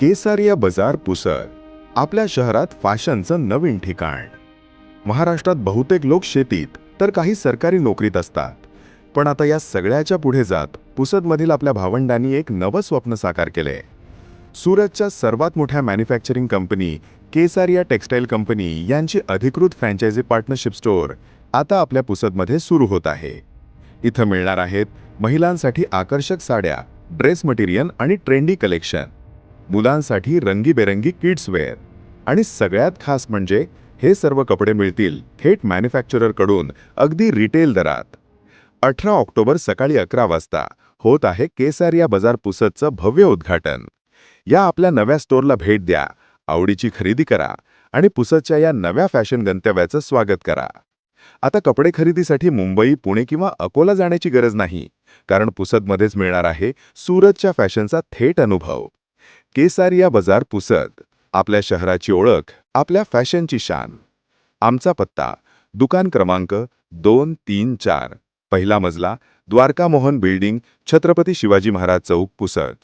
केसारिया बाजार पुसर आपल्या शहरात फॅशनचं नवीन ठिकाण. महाराष्ट्रात बहुतेक लोक शेतीत तर काही सरकारी नोकरीत असतात. पण आता या सगळ्याच्या पुढे जात पुसदमधील आपल्या भावंडांनी एक नवं स्वप्न साकार केले सुरतच्या सर्वात मोठ्या manufacturing company Kesariya textile company यांची अधिकृत फ्रँचायझी पार्टनरशिप स्टोअर आता आपल्या पुसदमध्ये सुरू होत आहे. इथं मिळणार आहेत महिलांसाठी आकर्षक साड्या ड्रेस मटेरियल आणि ट्रेंडी कलेक्शन मुलांसाठी रंगीबेरंगी किड्स वेअर. आणि सगळ्यात खास म्हणजे हे सर्व कपडे मिळतील थेट मॅन्युफॅक्चररकडून अगदी रिटेल दरात. अठरा ऑक्टोबर सकाळी अकरा वाजता होत आहे केसारिया बाजार पुसदचं भव्य उद्घाटन. या आपल्या नव्या स्टोरला भेट द्या आवडीची खरेदी करा आणि पुसदच्या या नव्या फॅशन गंतव्याचं स्वागत करा. आता कपडे खरेदीसाठी मुंबई पुणे किंवा अकोला जाण्याची गरज नाही कारण पुसदमध्येच मिळणार आहे सूरतच्या फॅशनचा थेट अनुभव. केसारिया बाजार पुसद आपल्या शहराची ओळख आपल्या फॅशनची शान. आमचा पत्ता दुकान क्रमांक दोन तीन चार. पहिला मजला द्वारका मोहन बिल्डिंग छत्रपती शिवाजी महाराज चौक पुसद